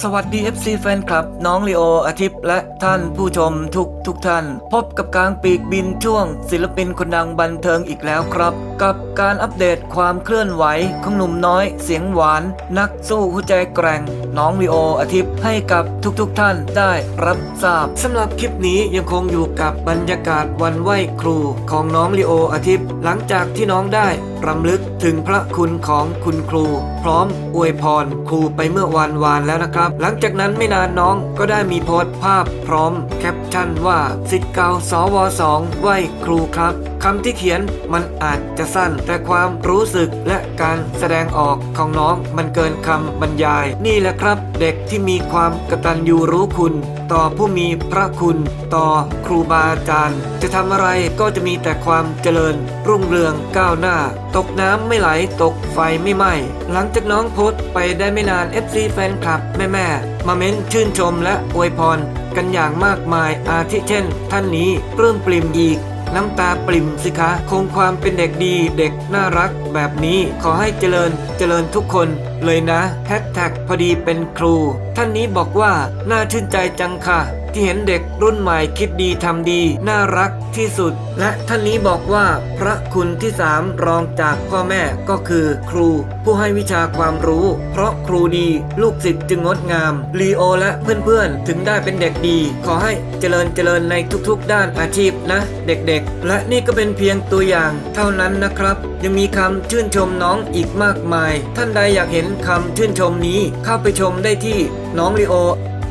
สวัสดี FC แฟนคลับ น้องลีโออาทิตย์และท่านผู้ชมทุกทุกท่าน พบกับกลางปีกบินช่วง ศิลปินคนดังบันเทิงอีกแล้วครับ กับการอัปเดตความเคลื่อนไหวของหนุ่มน้อยเสียงหวาน นักสู้หัวใจแกร่ง น้องลีโออาทิตย์ให้กับทุกทุกท่านได้รับทราบสำหรับคลิปนี้ยังคงอยู่กับบรรยากาศวันไหวครูของน้องลีโออาทิตย์หลังจากที่น้องได้รำลึกถึงพระคุณของคุณครู พร้อมอวยพรครูไปเมื่อวันวานแล้วนะครับหลังจากนั้นไม่นานน้องก็ได้มีโพสต์ภาพพร้อมแคปชั่นว่าสิทธิ์เก่าสวสองไหวครูครับคำที่เขียนมันอาจจะสั้น แต่ความรู้สึกและการแสดงออกของน้องมันเกินคำบรรยาย นี่แหละครับ เด็กที่มีความกระตันยูรู้คุณ ต่อผู้มีพระคุณ ต่อครูบาอาจารย์ จะทำอะไรก็จะมีแต่ความเจริญ รุ่งเรืองก้าวหน้า ตกน้ำไม่ไหลตกไฟไม่ไหม้หลังจากน้องโพสต์ไปได้ไม่นาน FC แฟนคลับแม่ๆมาเม้นชื่นชมและอวยพร กันอย่างมากมายอาทิเช่น ท่านนี้ปลื้มปลิ่มอีกน้ำตาปริ่มสิคะ คงความเป็นเด็กดีเด็กน่ารักแบบนี้ขอให้เจริญเจริญทุกคน เลยนะแฮชแท็กพอดีเป็นครู ท่านนี้บอกว่า น่าชื่นใจจังค่ะ ที่เห็นเด็กรุ่นใหม่คิดดีทำดี น่ารักที่สุด และท่านนี้บอกว่า พระคุณที่สามรองจากพ่อแม่ก็คือ ครู ผู้ให้วิชาความรู้ เพราะครูดี ลูกศิษย์จึงงดงามลีโอและเพื่อนๆ ถึงได้เป็นเด็กดี ขอให้เจริญเจริญในทุกๆ ด้านอาชีพนะ เด็กๆ และนี่ก็เป็นเพียงตัวอย่าง เท่านั้นนะครับ ยังมีคำชื่นชมน้องอีกมากมาย ท่านใดอยากเห็นคำชื่นชมนี้เข้าไปชมได้ที่น้องลีโอ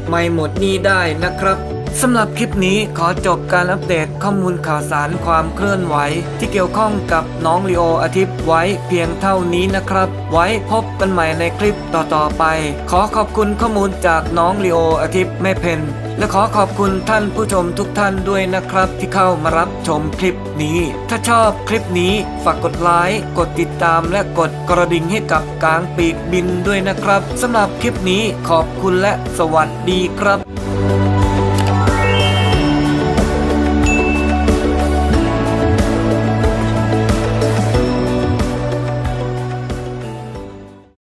ไม่หมดนี้ได้นะครับสำหรับคลิปนี้ขอจบการอัปเดตข้อมูลข่าวสารความเคลื่อนไหว ที่เกี่ยวข้องกับน้องลีโออาทิตย์ไว้เพียงเท่านี้นะครับ ไว้พบกันใหม่ในคลิปต่อๆไป ขอขอบคุณข้อมูลจากน้องลีโออาทิตย์แม่เพน และขอขอบคุณท่านผู้ชมทุกท่านด้วยนะครับ ที่เข้ามารับชมคลิปนี้ ถ้าชอบคลิปนี้ฝากกดไลค์กดติดตามและกดกระดิ่งให้กับกลางปีกบินด้วยนะครับสำหรับคลิปนี้ขอบคุณและสวัสดีครับ